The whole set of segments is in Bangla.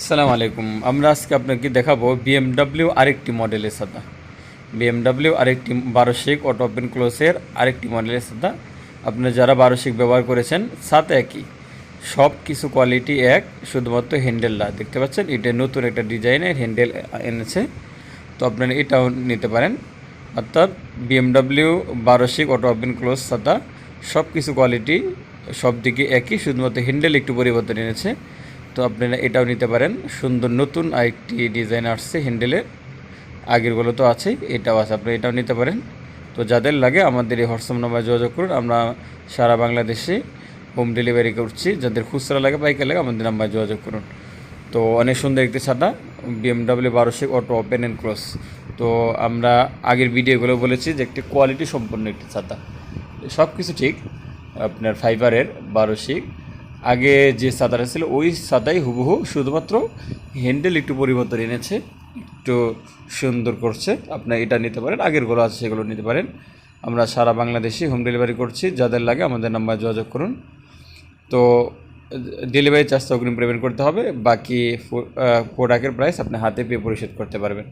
আসসালামু আলাইকুম। আমরা আজকে আপনাকে দেখাবো বিএমডাব্লিউ আরেকটি মডেলের সাদা। বিএমডাব্লিউ আরেকটি বারোশিক অটো ওপেন ক্লোজের আরেকটি মডেলের সাদা। আপনারা যারা বারোশিক ব্যবহার করেছেন সাত একই। সব কিছু কোয়ালিটি এক, শুধুমাত্র হ্যান্ডেলটা দেখতে পাচ্ছেন, এটা নতুন একটা ডিজাইনের হ্যান্ডেল এনেছে। তো আপনারা এটাও নিতে পারেন। অর্থাৎ বিএমডাব্লিউ বারোশিক অটো ওপেন ক্লোজ সাদা। সব কিছু কোয়ালিটি সব দিকে একই, শুধুমাত্র হ্যান্ডেল একটু পরিবর্তন এনেছে। তো আপনারা এটাও নিতে পারেন। সুন্দর নতুন আরেকটি ডিজাইন আসছে হ্যান্ডেলের আগেরগুলো তো আছেই, এটাও আছে, আপনি এটাও নিতে পারেন। তো যাদের লাগে আমাদের এই হোয়াটসঅ্যাপ নাম্বার যোগাযোগ করুন, আমরা সারা বাংলাদেশে হোম ডেলিভারি করছি। যাদের খুচরা লাগে, পাইকার লাগে, আমাদের নাম্বার যোগাযোগ করুন। তো অনেক সুন্দর একটি ছাতা বিএমডাব্লিউ বারোশো অটো ওপেন অ্যান্ড ক্লোজ। তো আমরা আগের ভিডিওগুলো বলেছি যে একটি কোয়ালিটি সম্পন্ন একটি ছাতা সব কিছু ঠিক, আপনার ফাইবারের বারোশিক আগে যে সাদাটা ছিল, ওই সাদাই হুবহু শুধুমাত্র হ্যান্ডেল একটু পরিবর্তন এনেছে, একটু সুন্দর করছে। আপনার এটা নিতে পারেন, আগের আগেরগুলো আছে সেগুলো নিতে পারেন। আমরা সারা বাংলাদেশে হোম ডেলিভারি করছি, যাদের লাগে আমাদের নাম্বার যোগাযোগ করুন। তো, ডেলিভারি চার্জটা অগ্রিম পেমেন্ট করতে হবে, বাকি প্রোডাক্টের প্রাইস আপনি হাতে পেয়ে পরিশোধ করতে পারবেন।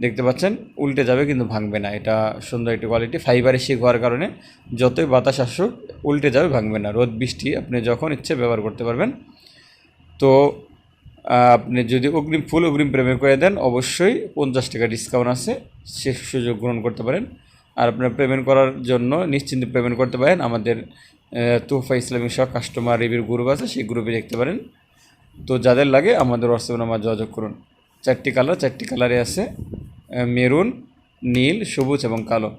দেখতে পাচ্ছেন, উল্টে যাবে কিন্তু ভাঙবে না, এটা সুন্দর একটি কোয়ালিটি ফাইবারে শিক হওয়ার কারণে যতই বাতাস আসুক উল্টে যাবে, ভাঙবে না। রোদ, বৃষ্টি, আপনি যখন ইচ্ছে ব্যবহার করতে পারবেন। তো আপনি যদি অগ্রিম, ফুল অগ্রিম পেমেন্ট করে দেন, অবশ্যই পঞ্চাশ টাকা ডিসকাউন্ট আছে। সে সুযোগ গ্রহণ করতে পারেন। আর আপনার পেমেন্ট করার জন্য নিশ্চিন্তে পেমেন্ট করতে পারেন। আমাদের তোহফা ইসলামিক সহ কাস্টমার রিভিউ গ্রুপ আছে, সেই গ্রুপে দেখতে পারেন। তো যাদের লাগে, আমাদের হোয়াটসঅ্যাপ নাম্বার যোগাযোগ করুন। চারটি কালার চারটি কালারে আছে মেরুন নীল, সবুজ এবং কালো।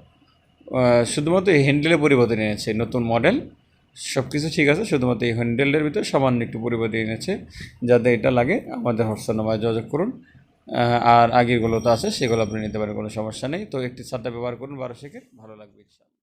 শুধুমাত্র এই হ্যান্ডেলের পরিবর্তন এনেছে নতুন মডেল সব কিছু ঠিক আছে, শুধুমাত্র এই হ্যান্ডেলের ভিতরে সামান্য একটু পরিবর্তন এনেছে, যাতে এটা লাগে। আমাদের হোয়াটসঅ্যাপ নাম্বারে যোগাযোগ করুন। আর আগেরগুলো তো আছে, সেগুলো আপনি নিতে পারেন, কোনো সমস্যা নেই। তো একটি ছাদটা ব্যবহার করুন, বারো শেখের ভালো লাগবে